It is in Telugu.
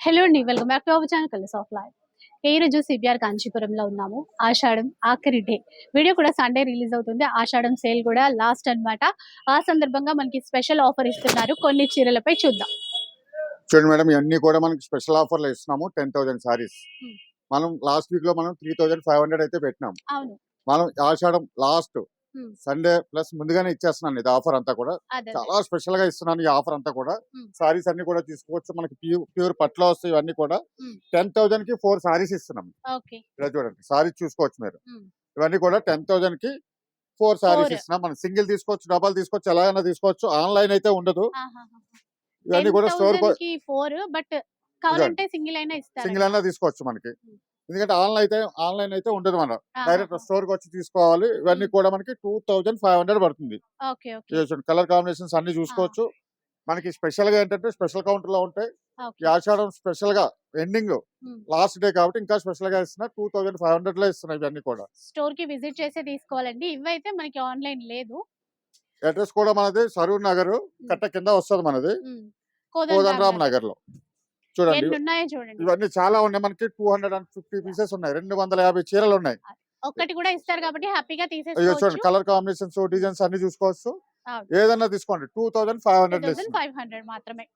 హలో అండి welcome back to our channel colours of life ఈ రోజు సిబిఆర్ కాంచీపురంలో ఉన్నాము. ఆషాఢం ఆఖరి డే. వీడియో కూడా సండే రిలీజ్ అవుతుంది. ఆషాఢం సేల్ కూడా లాస్ట్ అన్నమాట. ఆ సందర్భంగా మనకి స్పెషల్ ఆఫర్ ఇస్తున్నారు. కొన్ని చీరలపై చూద్దాం. చూడండి మేడం ఇవన్నీ కూడా మనకి స్పెషల్ ఆఫర్లు ఇస్తున్నాము. Ten thousand saris. మనం లాస్ట్ వీక్లో మనం త్రీ థౌసండ్ ఫైవ్ హండ్రెడ్ అయితే పెట్టినాం. అవును. మనం ఆషాఢం లాస్ట్. సండే ప్లస్ ముందుగానే ఇచ్చేస్తున్నాను ఇది ఆఫర్ అంతా కూడా. చాలా స్పెషల్గా ఇస్తున్నాను ఈ ఆఫర్ అంతా కూడా. సారీస్ అన్ని కూడా తీసుకోవచ్చు. మనకి ప్యూర్ పట్ల వస్తాయి ఇవన్నీ కూడా. టెన్ థౌసండ్కి ఫోర్ సారీస్ ఇస్తున్నాం. ఇలా చూడండి. సారీస్ చూసుకోవచ్చు మీరు. ఇవన్నీ కూడా టెన్ థౌసండ్కి ఫోర్ సారీస్. ఇస్తున్నాం. మనం సింగిల్ తీసుకోవచ్చు డబల్ తీసుకోవచ్చు ఎలాగైనా తీసుకోవచ్చు. ఆన్లైన్ అయితే ఉండదు. ఇవన్నీ కూడా స్టోర్కి ఫోర్ బట్ కావాలంటే సింగిల్ అయినా ఇస్తారు సింగిల్ అయినా తీసుకోవచ్చు మనకి. ఎందుకంటే ఆన్లైన్ అయితే ఆన్లైన్ అయితే ఉండదు మనం. డైరెక్ట్ స్టోర్కి వచ్చి తీసుకోవాలి. ఇవన్నీ. కూడా మనకి టూ థౌజండ్ ఫైవ్ హండ్రెడ్ పడుతుంది. కలర్ కాంబినేషన్స్ అన్ని చూసుకోవచ్చు. మనకి స్పెషల్గా ఏంటంటే స్పెషల్ కౌంటర్లో ఉంటాయి. ఈ ఆషాఢం స్పెషల్గా ఎండింగ్. లాస్ట్ డే కాబట్టి ఇంకా స్పెషల్గా ఇస్తున్నా. టూ థౌజండ్ ఫైవ్ హండ్రెడ్లో ఇస్తున్నాయి ఇవన్నీ కూడా. స్టోర్కి విజిట్ చేసి తీసుకోవాలండి. ఇవైతే మనకి ఆన్లైన్ లేదు. అడ్రస్ కూడా మనది సరూర్ నగర్ కట్ట కింద వస్తుంది మనది. కోదండరామ్ రామ్ నగర్. లో చూడండి. ఎన్ని ఉన్నాయో చూడండి. ఇవన్నీ చాలా ఉన్నాయి. మనకి two hundred and fifty pieces ఉన్నాయి. రెండు వందల యాభై చీరలు ఉన్నాయి. ఒక్కటి కూడా ఇస్తారు కాబట్టి హ్యాపీగా అయ్యో చూడండి. తీసేసుకోవచ్చు కలర్ కాంబినేషన్స్ డిజైన్స్ అన్ని చూసుకోవచ్చు. అవును. ఏదన్నా తీసుకోండి. Two thousand five hundred five hundred మాత్రమే.